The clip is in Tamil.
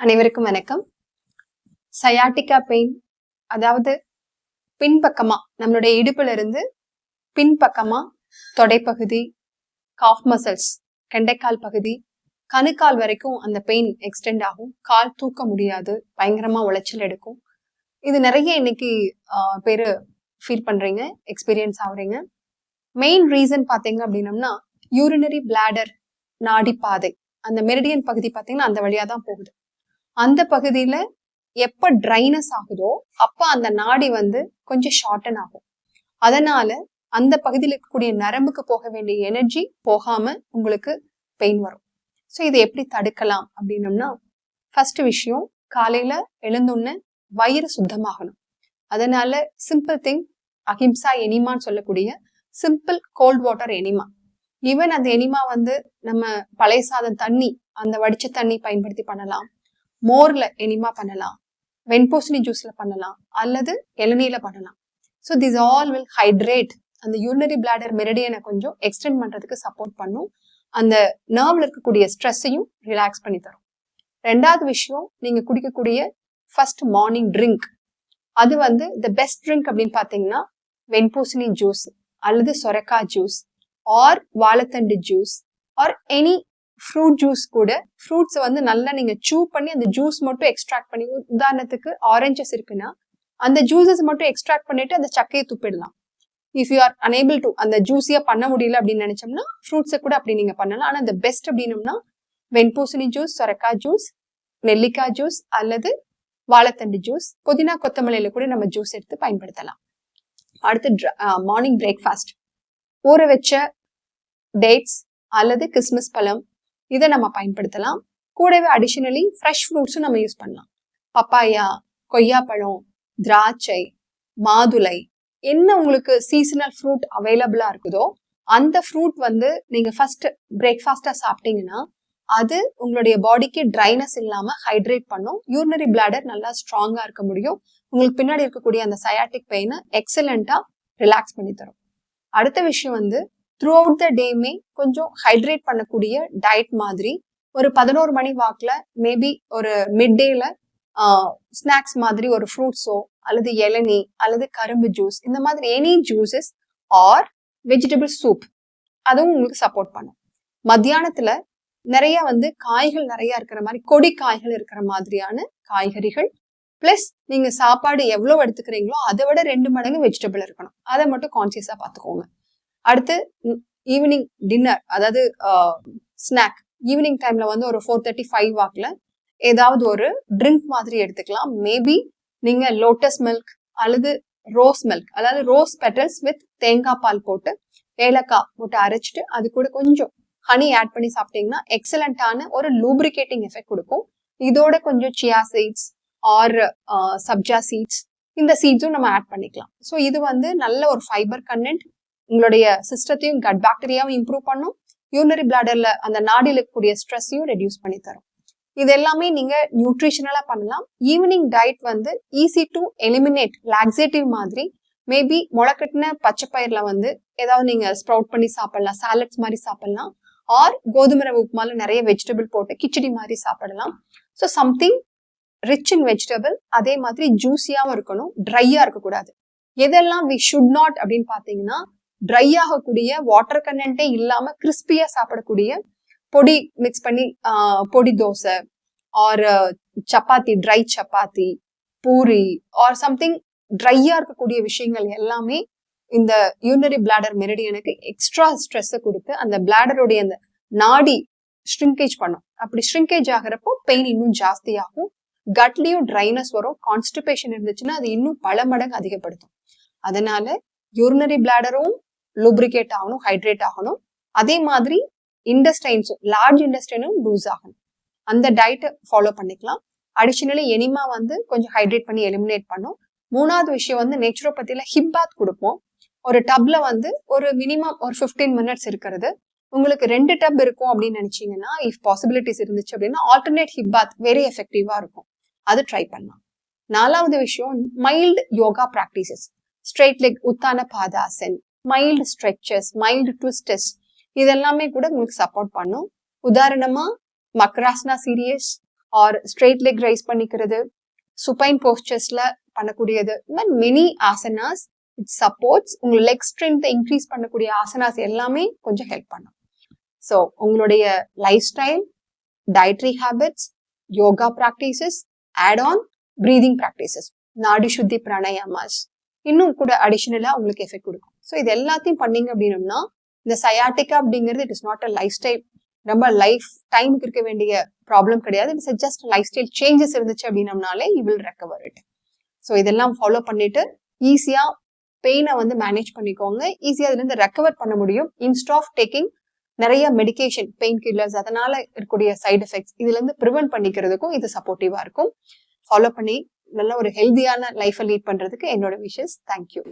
அனைவருக்கும் வணக்கம். சயாட்டிக்கா பெயின் அதாவது பின்பக்கமா நம்மளுடைய இடுப்புல இருந்து பின்பக்கமா தொடைப்பகுதி காஃப் மசில்ஸ் கெண்டைக்கால் பகுதி கணுக்கால் வரைக்கும் அந்த பெயின் எக்ஸ்டெண்ட் ஆகும். கால் தூக்க முடியாது பயங்கரமா உளைச்சல் எடுக்கும். இது நிறைய இன்னைக்கு பேர் ஃபீல் பண்றீங்க எக்ஸ்பீரியன்ஸ் ஆகுறீங்க. மெயின் ரீசன் பாத்தீங்க அப்படின்னம்னா யூரினரி பிளாடர் நாடி பாதை அந்த மெரிடியன் பகுதி பார்த்தீங்கன்னா அந்த வழியா தான் போகுது. அந்த பகுதியில எப்ப ட்ரைனஸ் ஆகுதோ அப்ப அந்த நாடி வந்து கொஞ்சம் ஷார்டன் ஆகும். அதனால அந்த பகுதியில் இருக்கக்கூடிய நரம்புக்கு போக வேண்டிய எனர்ஜி போகாம உங்களுக்கு பெயின் வரும். ஸோ இதை எப்படி தடுக்கலாம் அப்படின்னம்னா ஃபர்ஸ்ட் விஷயம் காலையில எழுந்தோடனே வயிறு சுத்தமாகணும். அதனால சிம்பிள் திங் அஹிம்சா எனிமான்னு சொல்லக்கூடிய simple cold water enema even அந்த எனிமா வந்து நம்ம பழைய சாதம் தண்ணி அந்த வடிச்ச தண்ணி பயன்படுத்தி பண்ணலாம். மோர்ல எனிமா பண்ணலாம். வெண்பூசணி ஜூஸ்ல பண்ணலாம். அல்லது இளநீல பண்ணலாம். So this all will hydrate அந்த யூரினரி பிளாடர் மெரடியனை கொஞ்சம் எக்ஸ்டெண்ட் பண்றதுக்கு சப்போர்ட் பண்ணும். அந்த நர்வ்ல இருக்கக்கூடிய ஸ்ட்ரெஸ்ஸையும் ரிலாக்ஸ் பண்ணி தரும். ரெண்டாவது விஷயம் நீங்க குடிக்கக்கூடிய ஃபர்ஸ்ட் மார்னிங் ட்ரிங்க் அது வந்து த பெஸ்ட் ட்ரிங்க் அப்படின்னு பார்த்தீங்கன்னா வெண்பூசணி ஜூஸ் அல்லது சொரக்காய் ஜூஸ் ஆர் வாழைத்தண்டு juice or any fruit juice கூட ஃப்ரூட்ஸை வந்து நல்லா நீங்கள் சூ பண்ணி அந்த ஜூஸ் மட்டும் எக்ஸ்ட்ராக்ட் பண்ணி உதாரணத்துக்கு ஆரஞ்சஸ் இருக்குன்னா அந்த ஜூஸஸ் மட்டும் எக்ஸ்ட்ராக்ட் பண்ணிட்டு அந்த சக்கையை துப்பிடலாம். If you are unable to அந்த ஜூஸியாக பண்ண முடியல அப்படின்னு நினச்சோம்னா ஃப்ரூட்ஸை கூட அப்படி நீங்கள் பண்ணலாம். ஆனால் அந்த பெஸ்ட் அப்படின்னம்னா வெண்பூசணி ஜூஸ் சொரக்காய் ஜூஸ் நெல்லிக்காய் ஜூஸ் அல்லது வாழைத்தண்டு ஜூஸ் புதினா கொத்தமல்லியில கூட நம்ம ஜூஸ் எடுத்து பயன்படுத்தலாம். அடுத்து மார்னிங் பிரேக்ஃபாஸ்ட் ஊற வச்ச டேட்ஸ் அல்லது கிறிஸ்மஸ் பழம் இதை நம்ம பயன்படுத்தலாம். கூடவே அடிஷனலி ஃப்ரெஷ் ஃப்ரூட்ஸும் நம்ம யூஸ் பண்ணலாம். பப்பாயா கொய்யாப்பழம் திராட்சை மாதுளை என்ன உங்களுக்கு சீசனல் ஃப்ரூட் அவைலபிளாக இருக்குதோ அந்த ஃப்ரூட் வந்து நீங்கள் ஃபர்ஸ்ட் பிரேக்ஃபாஸ்ட்டாக சாப்பிட்டீங்கன்னா அது உங்களுடைய பாடிக்கு ட்ரைனஸ் இல்லாமல் ஹைட்ரேட் பண்ணும். யூரினரி பிளாடர் நல்லா ஸ்ட்ராங்காக இருக்க முடியும். உங்களுக்கு பின்னாடி இருக்கக்கூடிய அந்த சயாட்டிக் பெயினை எக்ஸலண்ட்டாக ரிலாக்ஸ் பண்ணி தரும். அடுத்த விஷயம் வந்து த்ரூ அவுட் த டேமே கொஞ்சம் ஹைட்ரேட் பண்ணக்கூடிய டயட் மாதிரி ஒரு பதினோரு மணி வாக்கில் மேபி ஒரு மிட் டேல ஸ்நாக்ஸ் மாதிரி ஒரு ஃப்ரூட்ஸோ அல்லது இளநீ அல்லது கரும்பு ஜூஸ் இந்த மாதிரி any juices or vegetable soup அதுவும் உங்களுக்கு சப்போர்ட் பண்ணும். மத்தியானத்துல நிறைய வந்து காய்கள் நிறைய இருக்கிற மாதிரி கொடி காய்கள் இருக்கிற மாதிரியான காய்கறிகள் பிளஸ் நீங்க சாப்பாடு எவ்வளவு எடுத்துக்கிறீங்களோ அதை விட ரெண்டு மடங்கு வெஜிடபிள் இருக்கணும். அதை மட்டும் கான்சியஸா பார்த்துக்கோங்க. அடுத்து ஈவினிங் டின்னர் அதாவது ஸ்நாக் ஈவினிங் டைம்ல வந்து ஒரு ஃபோர் தேர்ட்டி ஃபைவ் வாக்கில் ஏதாவது ஒரு ட்ரிங்க் மாதிரி எடுத்துக்கலாம். மேபி நீங்க லோட்டஸ் மில்க் அல்லது ரோஸ் மில்க் அதாவது ரோஸ் பெட்டல்ஸ் வித் தேங்காய் பால் போட்டு ஏலக்காய் போட்டு அரைச்சிட்டு அது கூட கொஞ்சம் ஹனி ஆட் பண்ணி சாப்பிட்டீங்கன்னா எக்ஸலண்டான ஒரு லூப்ரிகேட்டிங் எஃபெக்ட் கொடுக்கும். இதோட கொஞ்சம் chia seeds or sabja seeds இந்த சீட்ஸும் நம்ம ஆட் பண்ணிக்கலாம். ஸோ இது வந்து நல்ல ஒரு ஃபைபர் கண்டென்ட் உங்களுடைய சிஸ்டத்தையும் கட் பாக்டீரியாவும் இம்ப்ரூவ் பண்ணும். யூனரி பிளாடர்ல அந்த நாடியில் இருக்கக்கூடிய ஸ்ட்ரெஸ்ஸையும் ரெடியூஸ் பண்ணி தரும். இது எல்லாமே நீங்க நியூட்ரிஷனலா பண்ணலாம். ஈவினிங் டயட் வந்து ஈஸி டு எலிமினேட் லாக்ஸேட்டிவ் மாதிரி. மேபி முளைக்கட்டின பச்சை பயிரில் வந்து ஏதாவது நீங்க ஸ்ப்ரவுட் பண்ணி சாப்பிடலாம். சாலட்ஸ் மாதிரி சாப்பிடலாம். ஆர் கோதுமை ரவை உப்புமால நிறைய வெஜிடபிள் போட்டு கிச்சடி மாதிரி சாப்பிடலாம். So something rich in vegetable அதே மாதிரி ஜூஸியாவும் இருக்கணும். ட்ரையாக இருக்கக்கூடாது. எதெல்லாம் வி ஷுட் நாட் அப்படின்னு பார்த்தீங்கன்னா ட்ரை ஆகக்கூடிய வாட்டர் கண்டென்ட்டே இல்லாம கிறிஸ்பியா சாப்பிடக்கூடிய பொடி மிக்ஸ் பண்ணி பொடி dosa or chapati dry chapati puri or something ட்ரையா இருக்கக்கூடிய விஷயங்கள் எல்லாமே இந்த யூனரி பிளாடர் மெரிடியனுக்கு எக்ஸ்ட்ரா ஸ்ட்ரெஸ்ஸை கொடுத்து அந்த பிளாடருடைய அந்த நாடி ஷ்ரிங்கேஜ் பண்ணும். அப்படி ஷ்ரிங்கேஜ் ஆகிறப்போ பெயின் இன்னும் ஜாஸ்தியாகும். ஆகும் ட்ரைனஸ் வரும். கான்ஸ்டிபேஷன் இருந்துச்சுன்னா அது இன்னும் பல மடங்கு அதிகப்படுத்தும். அதனால யூரினரி பிளாடரும் லூப்ரிகேட் ஆகணும் ஹைட்ரேட் ஆகணும். அதே மாதிரி இண்டஸ்டைன்ஸும் லார்ஜ் இண்டஸ்டைனும் லூஸ் ஆகணும். அந்த டயட்டை ஃபாலோ பண்ணிக்கலாம். அடிஷனலி எனிமா வந்து கொஞ்சம் ஹைட்ரேட் பண்ணி எலிமினேட் பண்ணும். மூணாவது விஷயம் வந்து நேச்சுரோபதியில் ஹிப் பாத் கொடுப்போம். ஒரு டப்ல வந்து ஒரு மினிமம் ஒரு 15 மினிட்ஸ் இருக்கிறது. உங்களுக்கு ரெண்டு டப் இருக்கும் அப்படின்னு நினைச்சீங்கன்னா இஃப் பாசிபிலிட்டிஸ் இருந்துச்சு அப்படின்னா ஆல்டர்னேட் ஹிப் பாத் வெரி எஃபெக்டிவா இருக்கும். அது ட்ரை பண்ணலாம். நாலாவது விஷயம் mild yoga practices straight leg uttana padasana mild stretches mild twists இதெல்லாமே கூட உங்களுக்கு சப்போர்ட் பண்ணும். உதாரணமா மக்ராஸ்னா series or straight leg raise பண்ணிக்கிறது சுப்பைன் போஸ்டர்ஸ்ல பண்ணக்கூடியது. மெனி ஆசனாஸ் இட் சப்போர்ட்ஸ் உங்க லெக் ஸ்ட்ரென்த்தை இன்க்ரீஸ் பண்ணக்கூடிய ஆசனாஸ் எல்லாமே கொஞ்சம் ஹெல்ப் பண்ணும். ஸோ உங்களுடைய lifestyle dietary habits yoga practices add on breathing practices nadi shuddhi pranayamas. இன்னும் கூட அடிஷனலா உங்களுக்கு எஃபெக்ட் கொடுக்கும். ஸோ இது எல்லாத்தையும் பண்ணீங்க அப்படின்னம்னா இந்த சயாட்டிக்கா அப்படிங்கிறது it is not a lifestyle ரொம்ப லைஃப் டைமுக்கு இருக்க வேண்டிய ப்ராப்ளம் கிடையாது. It's just lifestyle changes இருந்துச்சு அப்படின்னம்னாலே you will recover it so இதெல்லாம் ஃபாலோ பண்ணிட்டு ஈஸியாக பெயினை வந்து மேனேஜ் பண்ணிக்கோங்க. ஈஸியாக அதுலேருந்து ரெக்கவர் பண்ண முடியும். இன்ஸ்ட் ஆஃப் டேக்கிங் நிறைய மெடிகேஷன் பெயின் கில்லர்ஸ் அதனால இருக்கக்கூடிய சைடு எஃபெக்ட்ஸ் இதுல இருந்து ப்ரிவென்ட் பண்ணிக்கிறதுக்கும் இது சப்போர்ட்டிவாக இருக்கும். ஃபாலோ பண்ணி நல்ல ஒரு ஹெல்தியான லைஃப்பை லீட் பண்றதுக்கு என்னோட விஷஸ் தேங்க்யூ